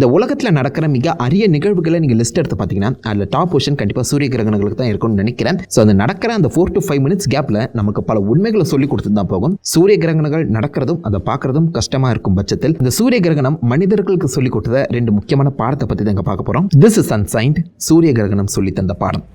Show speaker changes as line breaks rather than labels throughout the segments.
இந்த உலகத்தில் நடக்கிற மிக அரிய நிகழ்வுகளை நீங்கள் லிஸ்ட் எடுத்து பார்த்தீங்கன்னா அதில் டாப் பொசிஷன் கண்டிப்பாக சூரிய கிரகணங்களுக்கு தான் இருக்கும்னு நினைக்கிறேன். ஸோ அந்த நடக்கிற அந்த ஃபோர் டு ஃபைவ் மினிட்ஸ் கேப்பில் நமக்கு பல உண்மைகளை சொல்லி கொடுத்து தான் போகும். சூரிய கிரகணங்கள் நடக்கிறதும் அதை பார்க்கறதும் கஷ்டமாக இருக்கும் பட்சத்தில் இந்த சூரிய கிரகணம் மனிதர்களுக்கு சொல்லி கொடுத்த ரெண்டு முக்கியமான பாடத்தை பற்றி தான் பார்க்க போகிறோம் திஸ் இஸ் அன்சைன்ட் சூரிய கிரகணம் சொல்லி தந்த பாடம்.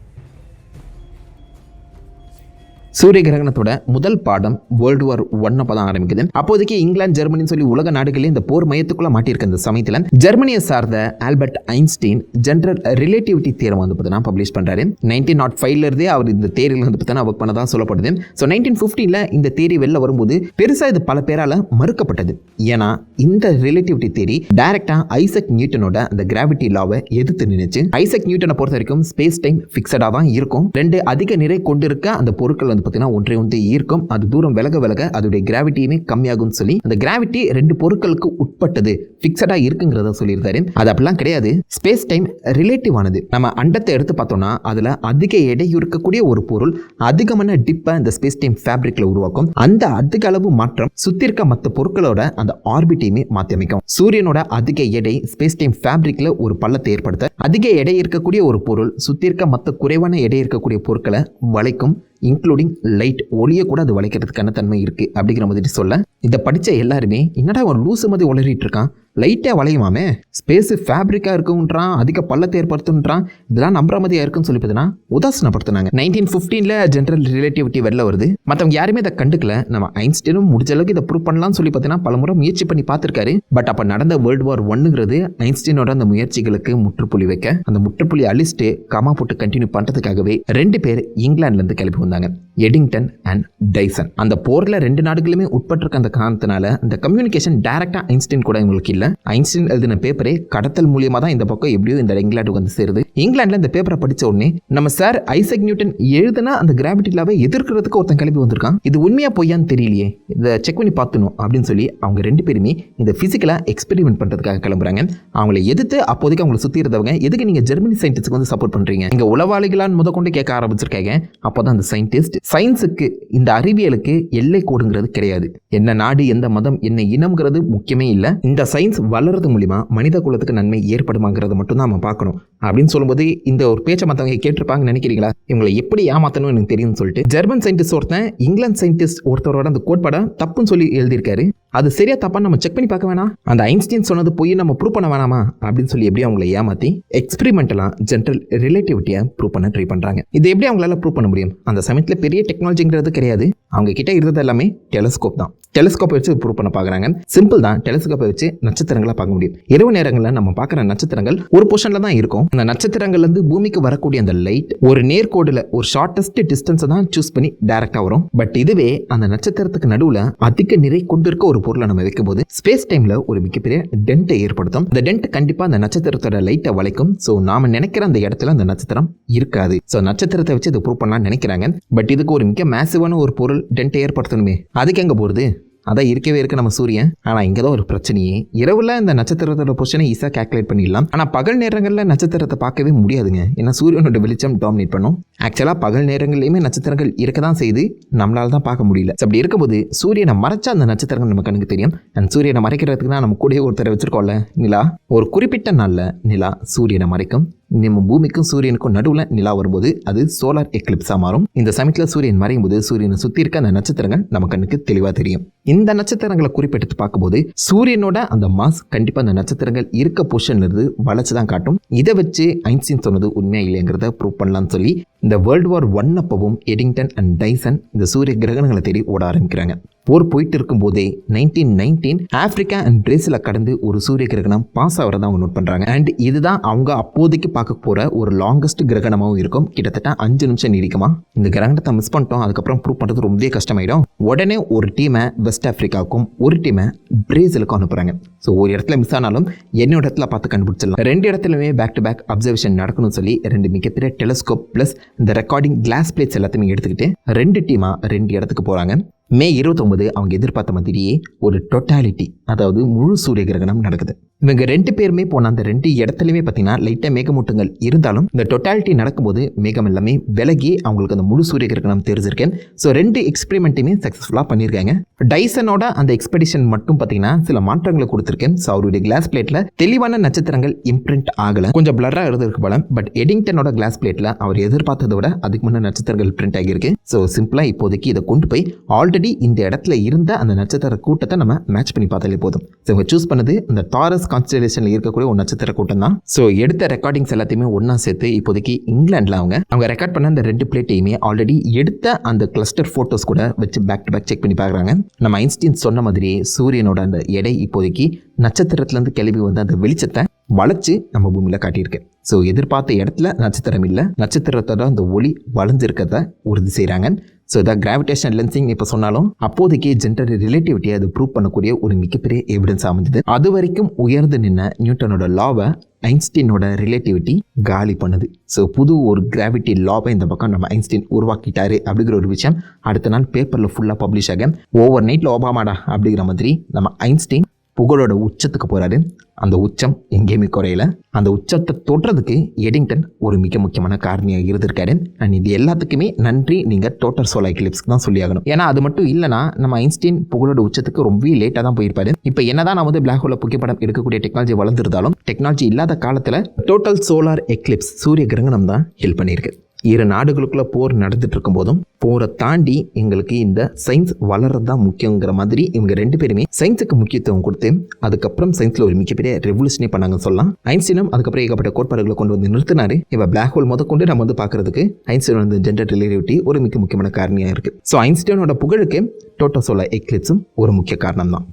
சூரிய கிரகணத்தோட முதல் பாடம் வேர்ல்டு வார் ஒன் அப்போ தான் ஆரம்பிக்குது. அப்போதைக்கு இங்கிலாந்து ஜெர்மனின்னு சொல்லி உலக நாடுகளில் இந்த போர் மையத்துக்குள்ள மாட்டியிருக்க இந்த சமயத்தில். ஜெர்மனியை சார்ந்த ஆல்பர்ட் ஐன்ஸ்டீன் ஜென்ரல் ரிலேட்டிவிட்டி தேர்வு வந்து பார்த்தீங்கன்னா பப்ளிஷ் பண்ணுறாரு நைன்டீன் நாட் ஃபைவ்ல இருந்தே அவர் இந்த தேரியில் வந்து பார்த்தீங்கன்னா ஒர்க் பண்ணதான் சொல்லப்படுது. ஸோ நைன்டீன் ஃபிஃப்டீனில் இந்த தேரி வெளில வரும்போது பெருசாக இது பல பேரால் மறுக்கப்பட்டது. ஏன்னா இந்த ரிலேட்டிவிட்டி தேரி டைரக்டாக ஐசக் நியூட்டனோட அந்த கிராவிட்டி லாவை எதிர்த்து நினைச்சு ஐசக் நியூட்டனை பொறுத்த வரைக்கும் ஸ்பேஸ் டைம் ஃபிக்ஸடாக தான் இருக்கும். ரெண்டு அதிக நிறை கொண்டிருக்க அந்த பொருட்கள் வந்து பார்த்தீங்கன்னா ஒன்றை ஒன்றை ஈர்க்கும். அது தூரம் விலக விலக அதோடைய கிராவிட்டியுமே கம்மியாகும்னு சொல்லி அந்த கிராவிட்டி ரெண்டு பொருட்களுக்கு உட்பட்டது. ஃபிக்ஸடாக இருக்குங்கிறத சொல்லியிருந்தாரு அது அப்படிலாம் கிடையாது. ஸ்பேஸ் டைம் ரிலேட்டிவ் ஆனது. நம்ம அண்டத்தை எடுத்து பார்த்தோம்னா அதில் அதிக எடை இருக்கக்கூடிய ஒரு பொருள் அதிகமான டிப்பை இந்த ஸ்பேஸ் டைம் ஃபேப்ரிக்ல உருவாக்கும். அந்த அதிக அளவு மாற்றம் சுத்தி இருக்க மற்ற பொருட்களோட அந்த ஆர்பிட்டையுமே மாற்றி அமைக்கும். சூரியனோட அதிக எடை ஸ்பேஸ் டைம் ஃபேப்ரிக்ல ஒரு பள்ளத்தை ஏற்படுத்த. அதிக எடை இருக்கக்கூடிய ஒரு பொருள் சுத்தி இருக்க மற்ற குறைவான எடை இருக்கக்கூடிய பொருட்களை வளைக்கும். இன்க்ளூடிங் லைட் ஒளியை கூட அது வளைக்கிறதுக்கான தன்மை இருக்குது அப்படிங்கிற மாதிரி சொல்ல. இதை படித்த எல்லாருமே என்னடா ஒரு லூசு மாதிரி உளறிட்டு இருக்கான்? லைட்டாக வளையுமாமே? ஸ்பேஸு ஃபேப்ரிக்காக இருக்குன்றான் அதிக பள்ளத்தை ஏற்படுத்துன்றான் இதெல்லாம் நம்புற மாதிரியா இருக்குன்னு சொல்லி பார்த்தீங்கன்னா உதாசனப்படுத்தினாங்க. நைன்டீன் ஃபிஃப்டீனில் ஜென்ரல் ரிலேட்டிவிட்டி வெளில வருது. மற்றவங்க யாருமே இதை கண்டுக்கல. நம்ம ஐன்ஸ்டீனும் முடிஞ்ச அளவுக்கு இதை ப்ரூவ் பண்ணலாம்னு சொல்லி பார்த்தீங்கன்னா பலமுறை முயற்சி பண்ணி பார்த்துருக்காரு. பட் அப்போ நடந்த வேர்ல்டு வார் ஒன்னுங்கிறது ஐன்ஸ்டீனோட அந்த முயற்சிகளுக்கு முற்றுப்புள்ளி வைக்க அந்த முற்றுப்புள்ளி அழிச்சிட்டு கமா போட்டு கண்டினியூ பண்ணுறதுக்காகவே ரெண்டு பேர் இங்கிலாந்துலேருந்து கிளப்பி வந்தாங்க. Eddington and Dyson. அந்த போரில் ரெண்டு நாடுகளுமே உட்பட்டிருக்க அந்த காரணத்தினால அந்த கம்யூனிகேஷன் டைரெக்டாக ஐன்ஸ்டீன் கூட இவங்களுக்கு இல்லை. ஐன்ஸ்டீன் எழுதின பேப்பரே கடத்தல் மூலியமாக தான் இந்த பக்கம் எப்படியோ இந்த இங்கிலாந்துக்கு வந்து சேருது. இங்கிலாண்டில் இந்த பேப்பரை படித்த உடனே நம்ம சார் ஐசக் நியூட்டன் எழுதுனா அந்த கிராவிட்டி லாவை எதிர்க்கிறதுக்கு ஒருத்தன் கிளம்பி வந்திருக்கான். இது உண்மையாக பொய்யான்னு தெரியலையே. இதை செக் பண்ணி பார்த்துணும் அப்படின்னு சொல்லி அவங்க ரெண்டு பேருமே இந்த ஃபிசிக்கலாக எக்ஸ்பெரிமெண்ட் பண்ணுறதுக்காக கிளம்புறாங்க. அவங்கள எதிர்த்து அப்போதைக்கு அவங்களை சுற்றி இருந்தவங்க எதுக்கு நீங்கள் ஜெர்மனி சயின்டிஸ்ட்க்கு வந்து சப்போர்ட் பண்ணுறீங்க இங்கே உளவாளிகளான்னு முத கொண்டு கேட்க ஆரம்பிச்சிருக்காங்க. அப்போ தான் அந்த சயின்டிஸ்ட் சயின்ஸுக்கு இந்த அறிவியலுக்கு எல்லை கோடுங்கிறது கிடையாது. என்ன நாடு எந்த மதம் என்ன இனம்ங்கிறது முக்கியமே இல்லை. இந்த சயின்ஸ் வளர்றது மூலிமா மனித குலத்துக்கு நன்மை ஏற்படுமாங்கிறது மட்டும் தான் நம்ம பார்க்கணும். அப்படின்னு சொல்லும்போது இந்த ஒரு பேச்சை மற்றவங்க கேட்டிருப்பாங்கன்னு நினைக்கிறீங்களா? இவங்களை எப்படி ஏமாத்தணும் எனக்கு தெரியும்னு சொல்லிட்டு. ஜெர்மன் சயின்டிஸ்ட் ஒருத்தன் இங்கிலாந்து சயின்டிஸ்ட் ஒருத்தரோட அந்த கோட்பாடை தப்புன்னு சொல்லி எழுதியிருக்காரு. அது சரியா தப்பா நம்ம செக் பண்ணி பார்க்க வேணாம். அந்த ஐன்ஸ்டீன் சொன்னது போய் நம்ம ப்ரூவ் பண்ண வேணாமா? அப்படின்னு சொல்லி எப்படி அவங்களை ஏமாத்தி எக்ஸ்பெரிமெண்டலாம் ஜென்ரல் ரிலேட்டிவிட்டியை ப்ரூவ் பண்ண ட்ரை பண்றாங்க. இது எப்படி அவங்களால ப்ரூவ் பண்ண முடியும்? அந்த சமயத்தில் பெரிய டெக்னாலஜிங்கிறது கிடையாது. அவங்க கிட்ட இருந்தது எல்லாமே டெலஸ்கோப் தான். டெலஸ்கோப்பை வச்சு ப்ரூவ் பண்ண பார்க்குறாங்க. சிம்பிள் தான். டெலிஸ்கோப்பை வச்சு நட்சத்திரங்களை பார்க்க முடியும். இரவு நேரங்களில் நம்ம பார்க்குற நட்சத்திரங்கள் ஒரு பொசிஷனில் தான் இருக்கும். அந்த நட்சத்திரங்கள்லேருந்து பூமிக்கு வரக்கூடிய அந்த லைட் ஒரு நேர்கோடில் ஒரு ஷார்ட்டஸ்ட் டிஸ்டன்ஸை தான் சூஸ் பண்ணி டேரெக்டாக வரும். பட் இதுவே அந்த நட்சத்திரத்துக்கு நடுவில் அதிக நிறை கொண்டிருக்க ஒரு பொருளை நம்ம வைக்கும் போது ஸ்பேஸ் டைமில் ஒரு மிகப்பெரிய டென்ட்டை ஏற்படுத்தும். அந்த டென்ட் கண்டிப்பாக அந்த நட்சத்திரத்தோட லைட்டை வளைக்கும். ஸோ நாம் நினைக்கிற அந்த இடத்துல அந்த நட்சத்திரம் இருக்காது. ஸோ நட்சத்திரத்தை வச்சு இதை ப்ரூவ் பண்ணலாம்னு நினைக்கிறாங்க. பட் இதுக்கு ஒரு மிக மேசிவான ஒரு பொருள் டென்ட்டை ஏற்படுத்தணுமே. அதுக்கு எங்கே போகிறது அதான் இருக்கவே இருக்க நம்ம சூரியன். ஆனால் இங்கே தான் ஒரு பிரச்சனையே. இரவில் இந்த நட்சத்திரத்தோட பொசிஷனை ஈஸியாக கால்குலேட் பண்ணிடலாம். ஆனால் பகல் நேரங்களில் நட்சத்திரத்தை பார்க்கவே முடியாதுங்க. ஏன்னா சூரியனோட வெளிச்சம் டாமினேட் பண்ணும். ஆக்சுவலாக பகல் நேரங்கள்லையுமே நட்சத்திரங்கள் இருக்க தான் செய்து நம்மளால் தான் பார்க்க முடியல. அப்படி இருக்கும்போது சூரியனை மறைச்சா அந்த நட்சத்திரங்கள் நம்ம கண்ணுக்கு தெரியும். அண்ட் சூரியனை மறைக்கிறதுக்கு தான் நம்ம கூடயே ஒருத்தரை வச்சிருக்கோம்ல நிலா. ஒரு குறிப்பிட்ட நாளில் நிலா சூரியனை மறைக்கும். நம்ம பூமிக்கும் சூரியனுக்கும் நடுவில் நிலா வரும்போது அது சோலார் எக்லிப்ஸாக மாறும். இந்த சமயத்தில் சூரியன் மறையும் போது சூரியனை சுற்றி இருக்க அந்த நட்சத்திரங்கள் நம்ம கண்ணுக்கு தெளிவாக தெரியும். இந்த நட்சத்திரங்களை குறிப்பிட்டு பார்க்கும்போது சூரியனோட அந்த மாஸ் கண்டிப்பாக அந்த நட்சத்திரங்கள் இருக்க பொசிஷன்ல இருந்து வளைச்சு தான் காட்டும். இதை வச்சு ஐன்ஸ்டீன் சொன்னது உண்மையா இல்லைங்கிறத ப்ரூவ் பண்ணலாம்னு சொல்லி இந்த வேர்ல்டு வார் ஒன் அப்பவும் எடிங்டன் அண்ட் டைசன் இந்த சூரிய கிரகணங்களை தேடி ஓட ஆரம்பிக்கிறாங்க. போர் போயிட்டு இருக்கும்போதே நைன்டீன் நைன்டீன் ஆப்பிரிக்கா அண்ட் பிரேசிலை கடந்து ஒரு சூரிய கிரகணம் பாஸ் ஆகிறதா அவங்க நோட் பண்ணுறாங்க அண்ட் இதுதான் அவங்க அப்போதைக்கு பார்க்க போகிற ஒரு லாங்கஸ்ட் கிரகணமாகவும் இருக்கும். கிட்டத்தட்ட அஞ்சு நிமிஷம் நீடிக்குமா? இந்த கிரகணத்தை மிஸ் பண்ணிட்டோம். அதுக்கப்புறம் ப்ரூவ் பண்ணுறது ரொம்பவே கஷ்டமாயிடும். உடனே ஒரு டீமை வெஸ்ட் ஆஃப்ரிக்காவுக்கும் ஒரு டீமை பிரேசிலுக்கும் அனுப்புகிறாங்க ஸோ ஒரு இடத்துல மிஸ் ஆனாலும் என்னோட இடத்துல பார்த்து கண்டுபிடிச்சிடலாம். ரெண்டு இடத்துலையுமே பேக் டு பேக் அப்சர்வேஷன் நடக்கணும்னு சொல்லி ரெண்டு மிகப்பெரிய டெலஸ்கோப் ப்ளஸ் இந்த ரெக்கார்டிங் கிளாஸ் பிளேட்ஸ் எல்லாத்தையுமே எடுத்துக்கிட்டு ரெண்டு டீமாக ரெண்டு இடத்துக்கு போகிறாங்க மே இருபத்தொம்பது அவங்க எதிர்பார்த்த மாதிரியே ஒரு டொட்டாலிட்டி அதாவது முழு சூரிய கிரகணம் நடக்குது. இவங்க ரெண்டு பேருமே போன அந்த ரெண்டு இடத்துலையுமே பார்த்தீங்கன்னா லைட்டாக மேகமூட்டங்கள் இருந்தாலும் இந்த டொட்டாலிட்டி நடக்கும்போது மேகம் எல்லாமே விலகி அவங்களுக்கு அந்த முழு சூரிய கிரகணம் தெரிஞ்சிருக்கேன். ஸோ ரெண்டு எக்ஸ்பெரிமெண்ட்டுமே சக்ஸஸ்ஃபுல்லாக பண்ணியிருக்காங்க. டைசனோட அந்த எக்ஸ்பெடிஷன் மட்டும் பார்த்தீங்கன்னா சில மாற்றங்களை கொடுத்துருக்கேன். ஸோ அவருடைய கிளாஸ் பிளேட்டில் தெளிவான நட்சத்திரங்கள் இம்ப்ரிண்ட் ஆகலை. கொஞ்சம் பிளராக இருந்திருக்கு போல பட் எடிங்டனோட கிளாஸ் பிளேட்டில் அவர் எதிர்பார்த்ததை விட அதுக்கு முன்னே நட்சத்திரங்கள் பிரிண்ட் ஆகியிருக்கு. ஸோ சிம்பிளாக இப்போதைக்கு இதை கொண்டு போய் ஆல்ரெடி இந்த இடத்துல இருந்த அந்த நட்சத்திர கூட்டத்தை நம்ம மேட்ச் பண்ணி பார்த்தாலே போதும். ஸோ இவங்க சூஸ் பண்ணது இந்த தாரஸ் டாரஸ் கான்ஸ்டலேஷனில் இருக்கக்கூடிய ஒரு நட்சத்திர கூட்டம் தான் ஸோ எடுத்த ரெக்கார்டிங்ஸ் எல்லாத்தையுமே ஒன்றா சேர்த்து இப்போதைக்கு இங்கிலாண்டில் அவங்க அவங்க ரெக்கார்ட் பண்ண அந்த ரெண்டு பிளேட்டையுமே ஆல்ரெடி எடுத்த அந்த கிளஸ்டர் ஃபோட்டோஸ் கூட வச்சு பேக் டு பேக் செக் பண்ணி பார்க்குறாங்க. நம்ம ஐன்ஸ்டீன் சொன்ன மாதிரியே சூரியனோட அந்த எடை இப்போதைக்கு நட்சத்திரத்துலேருந்து கிளம்பி வந்து அந்த வெளிச்சத்தை வளைச்சு நம்ம பூமியில் காட்டியிருக்கு. ஸோ எதிர்பார்த்த இடத்துல நட்சத்திரம் இல்லை நட்சத்திரத்தோட அந்த ஒளி வளைஞ்சிருக்கிறத உறுதி செய்கிறாங்க ஸோ இதான் கிராவிடேஷன் லென்சிங் இப்போ சொன்னாலும் அப்போதைக்கு ஜென்டர் ரிலேட்டிவிட்டியை அது ப்ரூவ் பண்ணக்கூடிய ஒரு மிகப்பெரிய எவிடன்ஸ் அமைஞ்சது அது வரைக்கும் உயர்ந்து நின்ன நியூட்டனோட லாவை ஐன்ஸ்டீனோட ரிலேட்டிவிட்டி காலி பண்ணுது. ஸோ புது ஒரு கிராவிட்டி லாவை இந்த பக்கம் நம்ம ஐன்ஸ்டீன் உருவாக்கிட்டாரு அப்படிங்கிற ஒரு விஷயம் அடுத்த நாள் பேப்பரில் ஃபுல்லாக பப்ளிஷ் ஆக ஓவர் நைட்டில் ஓபாமாடா அப்படிங்கிற மாதிரி நம்ம ஐன்ஸ்டீன் புகழோட உச்சத்துக்கு போகிறாரு அந்த உச்சம் எங்கேயுமே குறையல. அந்த உச்சத்தை தொடுறதுக்கு எடிங்டன் ஒரு மிக முக்கியமான காரணியாக இருந்திருக்காரு. அண்ட் இது எல்லாத்துக்குமே நன்றி. நீங்கள் டோட்டல் சோலா கிளிப்ஸ்க்கு தான் சொல்லி ஆகணும். ஏன்னா அது மட்டும் இல்லைனா நம்ம ஐன்ஸ்டீன் புகழோட உச்சத்துக்கு ரொம்பவே லேட்டாக தான் போயிருப்பாரு. இப்போ என்னதான் நான் வந்து பிளாக் ஹோலில் புகைப்படம் எடுக்கக்கூடிய டெக்னாலஜி வளர்ந்துருந்தாலும் டெக்னாலஜி இல்லாத காலத்தில் டோட்டல் சோலார் எக்லிப்ஸ் சூரிய கிரகணம் தான் ஹெல்ப் பண்ணியிருக்கு. இரு நாடுகளுக்குள்ள போர் நடந்துட்டு இருக்கும்போதும் போரை தாண்டி எங்களுக்கு இந்த சயின்ஸ் வளர்றது தான் முக்கியங்கிற மாதிரி இவங்க ரெண்டு பேருமே சயின்ஸுக்கு முக்கியத்துவம் கொடுத்து அதுக்கப்புறம் சயின்ஸில் ஒரு மிகப்பெரிய ரெவல்யூஷனே பண்ணாங்கன்னு சொல்லலாம். ஐன்ஸ்டீனும் அதுக்கப்புறம் ஏகப்பட்ட கோட்பாடுகளை கொண்டு வந்து நிறுத்தினாரு. இப்போ பிளாக் ஹோல் முத கொண்டு நம்ம வந்து பார்க்கறதுக்கு ஐன்ஸ்டீன் வந்து ஜென்டர் ரிலேட்டிவிட்டி ஒரு மிக முக்கியமான காரணியாக இருக்குது ஸோ ஐன்ஸ்டீனோட புகழுக்கு டோட்டோசோலா எக்லிப்ஸும் ஒரு முக்கிய காரணம் தான்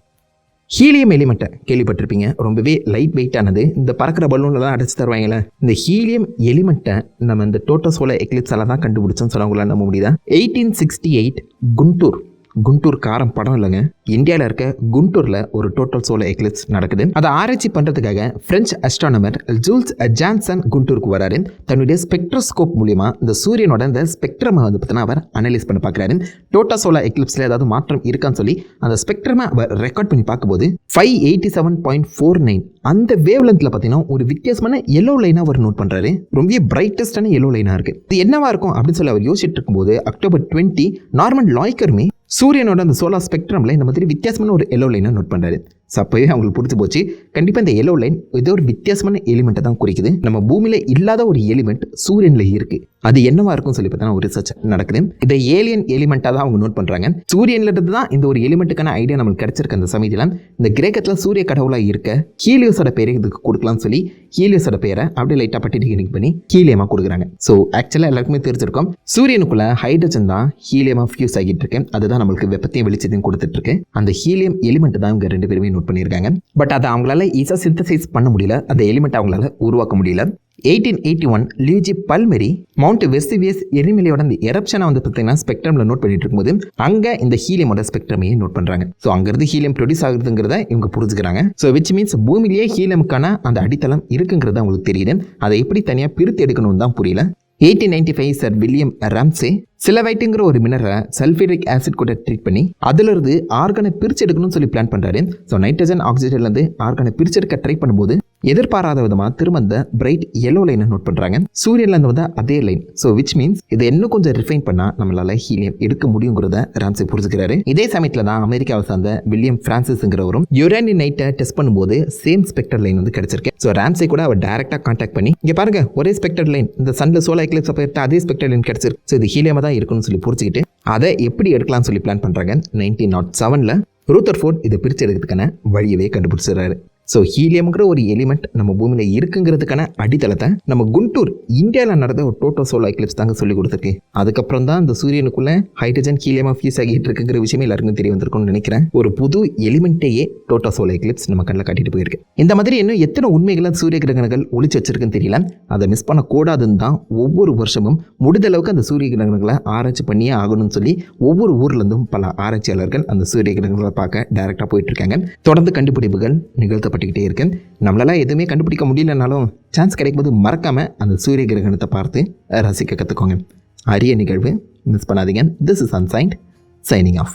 ஹீலியம் எலிமெண்ட்டை கேள்விப்பட்டிருப்பீங்க. ரொம்பவே லைட் வெயிட்டானது இந்த பறக்கிற பலூன்லலாம் அடைச்சி தருவாங்கல்ல. இந்த ஹீலியம் எலிமெண்ட்டை நம்ம இந்த டோட்டோசோல எக்லிப்ஸால தான் கண்டுபிடிச்சோன்னு சொன்னவங்களாம் நம்ப முடியுதா? Eighteen sixty eight Guntur. Guntur Kaaram படம் இல்லைங்க. இந்தியாவில் இருக்க குண்டூரில் ஒரு டோட்டல் சோலர் எக்லிப்ஸ் நடக்குது. அதை ஆராய்ச்சி பண்ணுறதுக்காக பிரெஞ்சு அஸ்ட்ரானமர் ஜூல்ஸ் ஜான்சன் குண்டூருக்கு வராரு. தன்னுடைய ஸ்பெக்ட்ரோஸ்கோப் மூலியமா இந்த சூரியனோட இந்த ஸ்பெக்ட்ரமை வந்து பார்த்தீங்கன்னா அவர் அனலைஸ் பண்ணி பார்க்குறாரு. டோட்டா சோலர் எக்லிப்ஸில் ஏதாவது மாற்றம் இருக்கான்னு சொல்லி அந்த ஸ்பெக்ட்ரமை அவர் ரெக்கார்ட் பண்ணி பார்க்கும்போது five eighty seven point four nine அந்த வேவ் லென்த்தில் பார்த்தீங்கன்னா ஒரு வித்தியாசமான எல்லோ லைனாக அவர் நோட் பண்ணுறாரு ரொம்ப பிரைட்டஸ்டான எல்லோ லைனாக இருக்குது இது என்னவா இருக்கும் அப்படின்னு சொல்லி அவர் யோசிச்சுட்டு இருக்கும்போது அக்டோபர் டுவெண்ட்டி நார்மன் லாய்க்கருமே சூரியனோட அந்த சோலார் ஸ்பெக்ட்ரமில் இந்த மாதிரி வித்தியாசமான ஒரு எல்லோ லைனை நோட் பண்ணுறாரு ஸோ அப்போவே அவங்களுக்கு பிடிச்சி போச்சு. கண்டிப்பாக இந்த எல்லோ லைன் ஏதோ ஒரு வித்தியாசமான எலிமெண்ட்டை தான் குறிக்குது. நம்ம பூமியில் இல்லாத ஒரு எலிமெண்ட் சூரியனில் இருக்குது அது என்னவா இருக்கும்னு சொல்லி பார்த்தா ஒரு ரிசர்ச் நடக்குது. இதை ஏலியன் எலிமெண்ட்டாக தான் அவங்க நோட் பண்ணுறாங்க சூரியன்ல இருந்து தான் இந்த ஒரு எலிமெண்ட்டுக்கான ஐடியா நம்மளுக்கு கிடைச்சிருக்கு அந்த சமயத்தில். இந்த கிரேக்கத்தில் சூரிய கடவுளாக இருக்க ஹீலியோஸோட பேரை இதுக்கு கொடுக்கலாம்னு சொல்லி ஹீலியோஸோட பேரை அப்படியே லைட்டாக பட்டி டிகிரிங் பண்ணி ஹீலியமாக கொடுக்குறாங்க. ஸோ ஆக்சுவலாக எல்லாருக்குமே தெரிஞ்சிருக்கும். சூரியனுக்குள்ள ஹைட்ரஜன் தான் ஹீலியமாக ஃபியூஸ் ஆகிட்டு இருக்கு. அதுதான் நம்மளுக்கு வெப்பத்தையும் வெளிச்சத்தையும் கொடுத்துட்டு இருக்கு. அந்த ஹீலியம் எலிமெண்ட் தான் இவங்க ரெண்டு பேருமே நோட் பண்ணியிருக்காங்க பட் அதை அவங்களால ஈஸியாக சிந்தசைஸ் பண்ண முடியல. அந்த எலிமெண்ட் அவங்களால உருவாக்க முடியல. Eighteen eighty one Luigi Palmieri Mount வெஸ்டிவியஸ் எரிமலையோட அந்த எரப்ஷனை வந்து பார்த்தீங்கன்னா ஸ்பெக்ட்ரமில் நோட் பண்ணிட்டு இருக்கும்போது அங்கே இந்த ஹீலியமோட ஸ்பெக்ட்ரமையே நோட் பண்ணுறாங்க ஸோ அங்கேருந்து ஹீலியம் ப்ரொடியூஸ் ஆகுதுங்கிறத இவங்க புரிஞ்சுக்கிறாங்க. ஸோ விச் மீன்ஸ் பூமியிலேயே ஹீலியமுக்கான அந்த அடித்தளம் இருக்குங்கிறது அவங்களுக்கு தெரியுது. அதை எப்படி தனியாக பிரித்து எடுக்கணும்னு தான் புரியல. Eighteen ninety five sir William Ramsay சிலவைட்டுங்கிற ஒரு மினரை சல்ஃபீரிக் ஆசிட் கூட ட்ரீட் பண்ணி அதிலிருந்து ஆர்கனை பிரிச்சு எடுக்கணும்னு சொல்லி பிளான் பண்ணுறாரு ஸோ நைட்ரஜன் ஆக்சிஜன்லேருந்து ஆர்கனை பிரிச்செடுக்க ட்ரை பண்ணும்போது எதிர்பாராத விதமாக திரும்ப அந்த பிரைட் எல்லோ லைனை நோட் பண்ணுறாங்க சூரியன்லேருந்து வந்த அதே லைன் ஸோ விச் மீன்ஸ் இதை இன்னும் கொஞ்சம் ரிஃபைன் பண்ணால் நம்மளால ஹீலியம் எடுக்க முடியுங்கிறத ராம்சே புரிஞ்சுக்கிறாரு. இதே சமயத்தில் தான் அமெரிக்காவை சார்ந்த வில்லியம் பிரான்சிஸ்ங்கிறவரும் யுரேனி நைட்டை டெஸ்ட் பண்ணும்போது சேம் ஸ்பெக்டர் லைன் வந்து கிடைச்சிருக்கு. ஸோ ராம்சே கூட அவர் டேரெக்டாக கான்டாக்ட் பண்ணி இங்கே பாருங்க ஒரே ஸ்பெக்டர் லைன் இந்த சன்ல சோலா எக்லிப்ஸ் அப்போ அதே ஸ்பெக்டர் லைன் கிடைச்சிருக்கு. ஸோ இது ஹீலியமாக தான் இருக்கும்னு சொல்லி புரிஞ்சுக்கிட்டு அதை எப்படி எடுக்கலாம்னு சொல்லி பிளான் பண்ணுறாங்க நைன்டீன் நாட் செவனில் ரூத்தர் ஃபோர்ட் இதை பிரித்து எடுக்கிறதுக்கான வழியவே கண்டுபிடிச்சிடுறாரு. ஸோ ஹீலியம்ங்கிற ஒரு எலிமெண்ட் நம்ம பூமியில் இருக்குங்கிறதுக்கான அடித்தளத்தை நம்ம குண்டூர் இந்தியாவில் நடந்த ஒரு டோட்டோ சோலோ எக்லிப்ஸ் தாங்க சொல்லி கொடுத்துருக்கு. அதுக்கப்புறம் தான் இந்த சூரியனுக்குள்ள ஹைட்ரஜன் ஹீலியமாக ஃபியூஸ் ஆகிட்டு இருக்குங்கிற விஷயமே எல்லாருக்கும் தெரிய வந்திருக்கும்னு நினைக்கிறேன். ஒரு புது எலிமெண்ட்டையே டோட்டோ சோலோ எக்லிப்ஸ் நம்ம கண்ணில் காட்டிட்டு போயிருக்கு. இந்த மாதிரி இன்னும் எத்தனை உண்மைகளை சூரிய கிரகணங்கள் ஒழிச்சு வச்சிருக்குன்னு தெரியல. அதை மிஸ் பண்ணக்கூடாதுன்னு தான் ஒவ்வொரு வருஷமும் முடிந்த அளவுக்கு அந்த சூரிய கிரகணங்களை ஆராய்ச்சி பண்ணியே ஆகணும்னு சொல்லி ஒவ்வொரு ஊர்லேருந்தும் பல ஆராய்ச்சியாளர்கள் அந்த சூரிய கிரகணங்களை பார்க்க டைரெக்டாக போயிட்டு இருக்காங்க. தொடர்ந்து கண்டுபிடிப்புகள் ஏற்பட்டுக்கிட்டே இருக்கு. நம்மளால எதுவுமே கண்டுபிடிக்க முடியலனாலும் சான்ஸ் கிடைக்கும்போது மறக்காம அந்த சூரிய கிரகணத்தை பார்த்து ரசிக்க கற்றுக்கோங்க அரிய நிகழ்வு மிஸ் பண்ணாதீங்க. This is ancient shining of